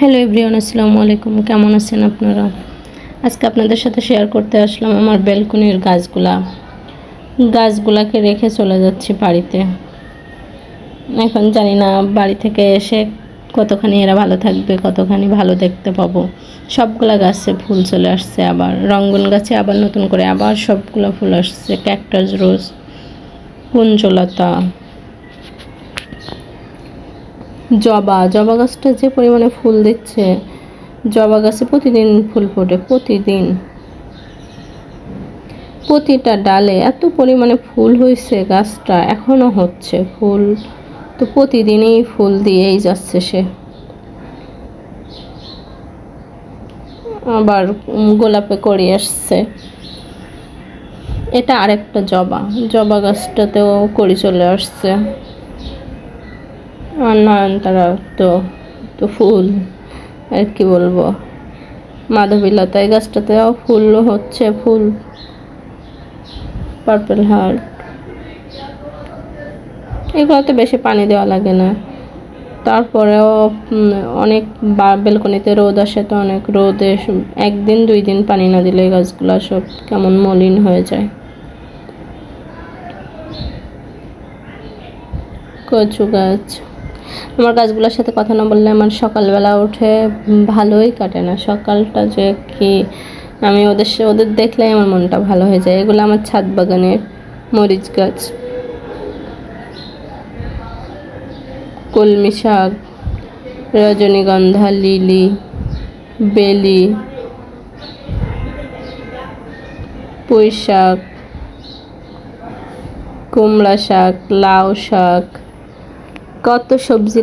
Hello everyone আসসালামু আলাইকুম। কেমন আছেন আপনারা? আজকে আপনাদের সাথে শেয়ার করতে আসলাম আমার ব্যালকনির গাছগুলা। গাছগুলাকে রেখে চলে যাচ্ছি বাড়িতে। এখন জানি না বাড়ি থেকে এসে কতখানি এরা ভালো থাকবে, কতখানি ভালো দেখতে পাবো। সবগুলা গাছে ফুল চলে আসছে আবার। রঙ্গন গাছে আবার নতুন করে আবার সবগুলা ফুল আসছে। ক্যাকটাস রোজ কুঞ্জলতা। জবা জবা গাছটা যে পরিমাণে ফুল দিচ্ছে, জবা গাছে প্রতিদিন ফুল ফোটে, প্রতিদিন। প্রতিটা ডালে এত পরিমাণে ফুল হয়েছে গাছটা, এখনও হচ্ছে ফুল। তো প্রতিদিনই ফুল দিয়েই যাচ্ছে সে। আবার গোলাপে করে আসছে। এটা আরেকটা জবা জবা গাছটাতেও করি চলে আসছে। আর নয়নতারা তো তো ফুল, আর কি বলব? মাধবীলতা এই গাছটাতেও ফুল হচ্ছে, ফুল। পার্পল হার্ট এগুলোতে বেশি পানি দেওয়া লাগে না। তারপরেও অনেক বেলকনিতে রোদ আসে তো অনেক রোদে একদিন, দুই দিন পানি না দিলে গাছগুলো সব কেমন মলিন হয়ে যায়। কচু গাছ আমার গাছগুলোর সাথে কথা না বললে আমার সকালবেলা উঠে ভালোই কাটে না। সকালটা যে কি, আমি ওদের ওদের দেখলেই আমার মনটা ভালো হয়ে যায়। এগুলো আমার ছাদ বাগানের মরিচ গাছ। কলমি শাক, রজনীগন্ধা, লিলি, বেলি, পুঁই শাক, কুমড়া শাক, লাউ শাক কত সবজি